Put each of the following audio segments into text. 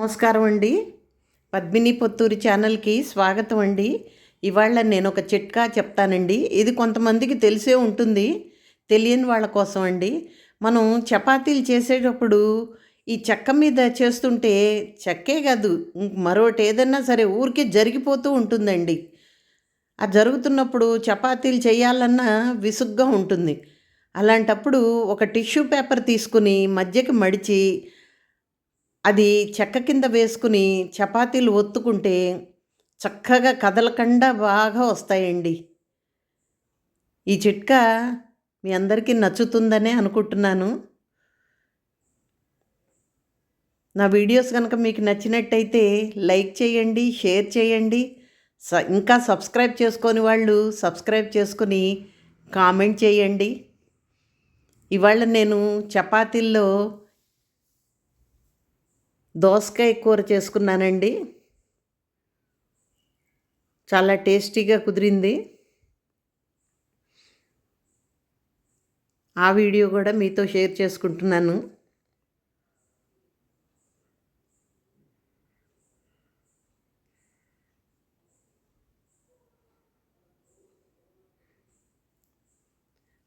నమస్కారం అండి. పద్మిని పొత్తూరి ఛానల్కి స్వాగతం అండి. ఇవాళ నేను ఒక చిట్కా చెప్తానండి. ఇది కొంతమందికి తెలిసే ఉంటుంది. తెలియని వాళ్ళ కోసం అండి. మనం చపాతీలు చేసేటప్పుడు ఈ చెక్క మీద చేస్తుంటే చెక్కే కాదు. మరొకటి ఏదైనా సరే ఊరికే జరిగిపోతూ ఉంటుందండి. ఆ జరుగుతున్నప్పుడు చపాతీలు చేయాలన్నా విసుగ్గా ఉంటుంది. అలాంటప్పుడు ఒక టిష్యూ పేపర్ తీసుకుని మధ్యకి మడిచి అది చెక్క కింద వేసుకుని చపాతీలు ఒత్తుకుంటే చక్కగా కదలకుండా బాగా వస్తాయండి. ఈ చిట్కా మీ అందరికీ నచ్చుతుందనే అనుకుంటున్నాను. నా వీడియోస్ కనుక మీకు నచ్చినట్టయితే లైక్ చేయండి షేర్ చేయండి. స ఇంకా సబ్స్క్రైబ్ చేసుకొని వాళ్ళు సబ్స్క్రైబ్ చేసుకుని కామెంట్ చేయండి. ఇవాళ నేను చపాతీల్లో దోసకాయ కూర చేసుకున్నానండి. చాలా టేస్టీగా కుదిరింది. ఆ వీడియో కూడా మీతో షేర్ చేసుకుంటున్నాను.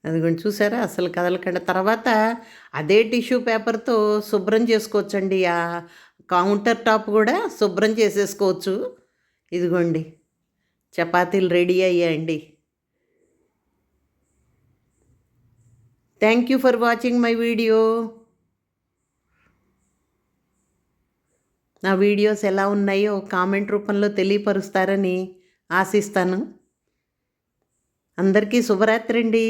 అదిగోండి చూసారా? అసలు కదలకండి తర్వాత అదే టిష్యూ పేపర్తో శుభ్రం చేసుకోవచ్చండి. ఆ కౌంటర్ టాప్ కూడా శుభ్రం చేసేసుకోవచ్చు. ఇదిగోండి చపాతీలు రెడీ అయ్యాయండి. Thank you for watching my video. నా వీడియోస్ ఎలా ఉన్నాయో కామెంట్ రూపంలో తెలియపరుస్తారని ఆశిస్తాను. అందరికీ శుభరాత్రి అండి